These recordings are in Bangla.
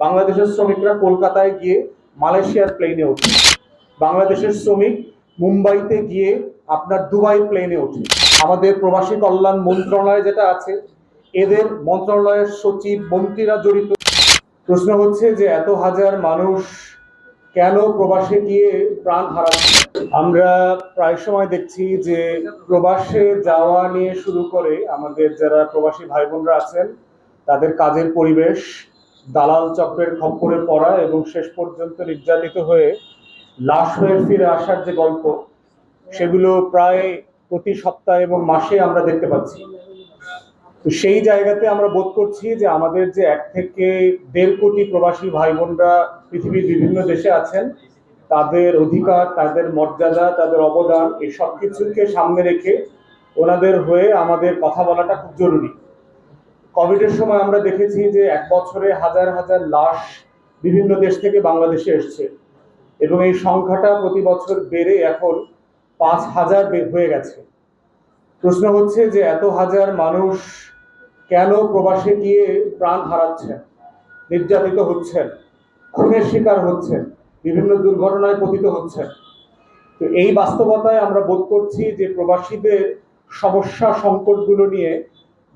বাংলাদেশের শ্রমিকরা কলকাতায় গিয়ে মালয়েশিয়ার প্লেনে ওঠে। বাংলাদেশের শ্রমিক মুম্বাইতে গিয়ে আপনার দুবাই প্লেনে ওঠে। আমাদের প্রবাসী কল্যাণ মন্ত্রণালয় যেটা আছে, এদের মন্ত্রণালয়ের সচিব মন্ত্রীরা জড়িত। প্রশ্ন হচ্ছে যে এত হাজার মানুষ কেন প্রবাসে গিয়ে প্রাণ হারাচ্ছে? আমরা প্রায় সময় দেখছি যে প্রবাসে যাওয়া নিয়ে শুরু করে আমাদের যারা প্রবাসী ভাই বোনরা আছেন, তাদের কাজের পরিবেশ দালাল চক্রের খপ্পরে পড়া এবং শেষ পর্যন্ত নির্যাতিত হয়ে লাশ হয়ে ফিরে আসার যে গল্প, সেগুলো প্রায় প্রতি সপ্তাহে এবং মাসে আমরা দেখতে পাচ্ছি। তো সেই জায়গাতে আমরা বোধ করছি যে আমাদের যে এক থেকে দেড় কোটি প্রবাসী ভাই বোনরা পৃথিবীর বিভিন্ন দেশে আছেন, তাদের অধিকার, তাদের মর্যাদা, তাদের অবদান, এই সব কিছুকে সামনে রেখে ওনাদের হয়ে আমাদের কথা বলাটা খুব জরুরি। কোভিডের সময় আমরা দেখেছি যে এক বছরে হাজার হাজার লাশ বিভিন্ন দেশ থেকে বাংলাদেশে এসছে। এবং এই সংখ্যাটা প্রতি বছর বেড়ে এখন পাঁচ হাজার হয়ে গেছে। প্রশ্ন হচ্ছে যে এত হাজার মানুষ কেন প্রবাসে গিয়ে প্রাণ হারাচ্ছেন, নির্যাতিত হচ্ছেন, খুনের শিকার হচ্ছেন, বিভিন্ন দুর্ঘটনায় পতিত হচ্ছেন? তো এই বাস্তবতায় আমরা বোধ করছি যে প্রবাসীদের সমস্যা, সংকটগুলো নিয়ে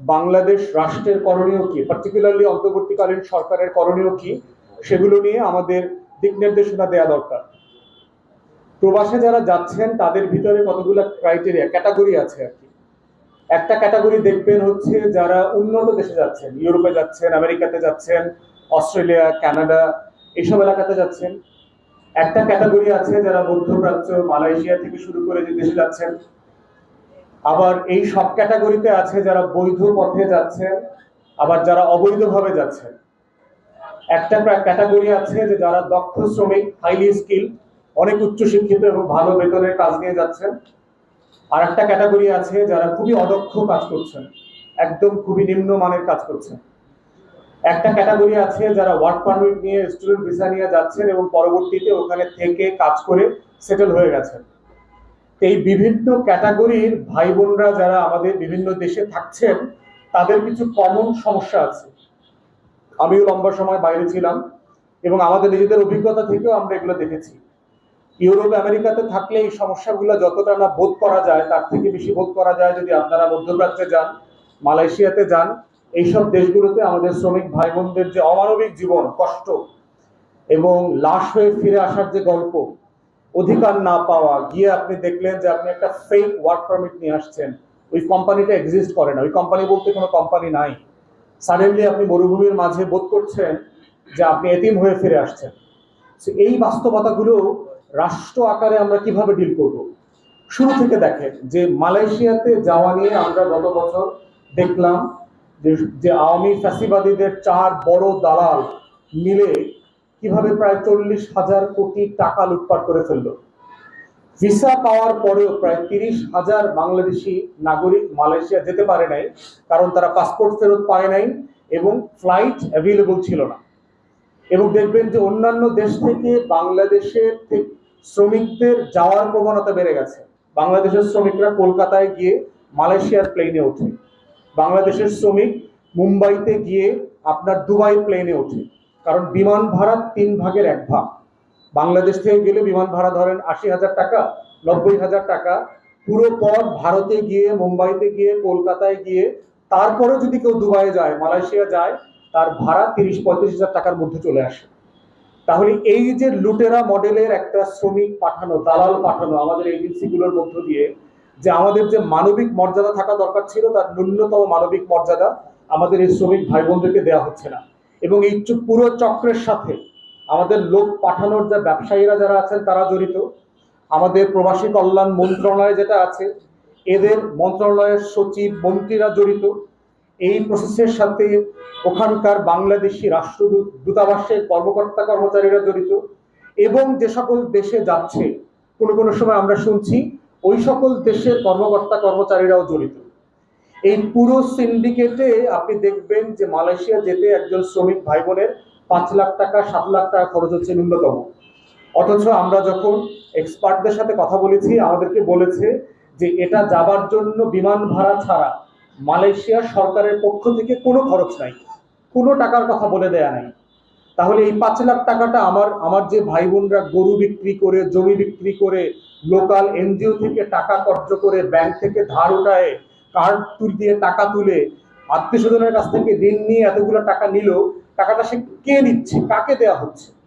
বাংলাদেশ রাষ্ট্রের করণীয় কি? পার্টিকুলারলি অন্তর্বর্তীকালীন সরকারের করণীয় কি? সেগুলো নিয়ে আমাদের দিক নির্দেশনা দেওয়া দরকার। প্রবাসে যারা যাচ্ছেন, তাদের ভিতরে কতগুলো ক্রাইটেরিয়া ক্যাটাগরি আছে আর কি। একটা ক্যাটাগরি দেখবেন হচ্ছে যারা উন্নত দেশে যাচ্ছেন, ইউরোপে যাচ্ছেন, আমেরিকাতে যাচ্ছেন, অস্ট্রেলিয়া, কানাডা, এইসব এলাকাতে যাচ্ছেন। একটা ক্যাটাগরি আছে যারা মধ্যপ্রাচ্য, মালয়েশিয়া থেকে শুরু করে যে দেশে যাচ্ছেন আবার এই সব ক্যাটাগরিতে আছে যারা বৈধ পথে যাচ্ছেন, আবার যারা অবৈধভাবে যাচ্ছেন। একটা ক্যাটাগরি আছে যে যারা দক্ষ শ্রমিক হাইলি স্কিল অনেক উচ্চ শিক্ষিত এবং ভালো বেতনের কাজ নিয়ে যাচ্ছেন। আর একটা ক্যাটাগরি আছে যারা খুবই অদক্ষ কাজ করছেন, একদম খুবই নিম্ন মানের কাজ করছেন। একটা ক্যাটাগরি আছে যারা ওয়ার্ক পারমিট নিয়ে স্টুডেন্ট ভিসা নিয়ে যাচ্ছেন এবং পরবর্তীতে ওখানে থেকে কাজ করে সেটেল হয়ে গেছেন। এই বিভিন্ন ক্যাটাগরির ভাই বোনরা যারা আমাদের বিভিন্ন দেশে থাকছেন, তাদের কিছু কমন সমস্যা আছে। আমিও লম্বা সময় বাইরে ছিলাম এবং আমাদের নিজেদের অভিজ্ঞতা থেকেও আমরা এগুলো দেখেছি। ইউরোপ, আমেরিকাতে থাকলে এই সমস্যাগুলো যতটা না বোধ করা যায়, তার থেকে বেশি বোধ করা যায় যদি আপনারা মধ্যপ্রাচ্যে যান, মালয়েশিয়াতে যান, এইসব দেশগুলোতে আমাদের শ্রমিক ভাই বোনদের যে অমানবিক জীবন, কষ্ট এবং লাশ হয়ে ফিরে আসার যে গল্প অধিকার না পাওয়া, গিয়ে আপনি দেখলেন যে আপনি একটা ফেক ওয়ার্ক পারমিট নিয়ে আসছেন। ওই কোম্পানিটা এক্সিস্ট করে না। ওই কোম্পানি বলতে কোনো কোম্পানি নাই। সাডেনলি আপনি মরুভূমির মাঝে বোধ করছেন যে আপনি এতিম হয়ে ফিরে আসছেন। এই বাস্তবতাগুলো রাষ্ট্র আকারে আমরা কীভাবে ডিল করব? শুরু থেকে দেখেন যে মালয়েশিয়াতে যাওয়া নিয়ে আমরা গত বছর দেখলাম যে যে আওয়ামী ফ্যাসিবাদীদের চার বড় দালাল মিলে কীভাবে প্রায় চল্লিশ হাজার কোটি টাকা লুটপাট করে ফেলল? ভিসা পাওয়ার পরেও প্রায় তিরিশ হাজার বাংলাদেশি নাগরিক মালয়েশিয়া যেতে পারে নাই, কারণ তারা পাসপোর্ট ফেরত পায় নাই এবং ফ্লাইট অ্যাভেলেবল ছিল না। এবং দেখবেন যে অন্যান্য দেশ থেকে বাংলাদেশের শ্রমিকদের যাওয়ার প্রবণতা বেড়ে গেছে। বাংলাদেশের শ্রমিকরা কলকাতায় গিয়ে মালয়েশিয়ার প্লেনে ওঠে। বাংলাদেশের শ্রমিক মুম্বাইতে গিয়ে আপনার দুবাই প্লেনে ওঠে। কারণ বিমান ভাড়া তিন ভাগের এক ভাগ। বাংলাদেশ থেকে গেলে বিমান ভাড়া ধরেন আশি হাজার টাকা, নব্বই হাজার টাকা। পুরো পথ ভারতে গিয়ে, মুম্বাইতে গিয়ে, কলকাতায় গিয়ে তারপরে যদি কেউ দুবাইয়ে যায়, মালয়েশিয়া যায়, তার ভাড়া তিরিশ, পঁয়ত্রিশ হাজার টাকার মধ্যে চলে আসে। তাহলে এই যে লুটেরা মডেলের একটা শ্রমিক পাঠানো, দালাল পাঠানো আমাদের এজেন্সিগুলোর মধ্য দিয়ে, যে আমাদের যে মানবিক মর্যাদা থাকা দরকার ছিল, তার ন্যূনতম মানবিক মর্যাদা আমাদের এই শ্রমিক ভাই বোনদেরকে দেওয়া হচ্ছে না। এবং এই পুরো চক্রের সাথে আমাদের লোক পাঠানোর যে ব্যবসায়ীরা যারা আছেন, তারা জড়িত। আমাদের প্রবাসী কল্যাণ মন্ত্রণালয় যেটা আছে, এদের মন্ত্রণালয়ের সচিব, মন্ত্রীরা জড়িত। এই প্রসেসের সাথে ওখানকার বাংলাদেশি রাষ্ট্রদূত দূতাবাসের কর্মকর্তা কর্মচারীরা জড়িত এবং যে সকল দেশে যাচ্ছে, কোনো কোনো সময় আমরা শুনছি, ওই সকল দেশের কর্মকর্তা কর্মচারীরাও জড়িত। এই পুরো সিন্ডিকেটে আপনি দেখবেন যে মালয়েশিয়া যেতে একজন শ্রমিক ভাই বোনের পাঁচ লাখ টাকা, সাত লাখ টাকা খরচ হচ্ছে ন্যূনতম। অথচ আমরা যখন এক্সপার্টদের সাথে কথা বলেছি, আমাদেরকে বলেছে যে এটা যাবার জন্য বিমান ভাড়া ছাড়া মালয়েশিয়া সরকারের পক্ষ থেকে কোনো খরচ নাই, কোনো টাকার কথা বলে দেয়া নাই। তাহলে এই পাঁচ লাখ টাকাটা আমার আমার যে ভাই বোনরা গরু বিক্রি করে, জমি বিক্রি করে লোকাল এনজিও থেকে টাকা কর্জ করে ব্যাংক থেকে ধার উঠায় কার্ড তুল দিয়ে টাকা তুলে আত্মীয় স্বজনের কাছ থেকে ঋণ নিয়ে এতগুলো টাকা নিল, টাকাটা সে কে নিচ্ছে? কাকে দেয়া হচ্ছে?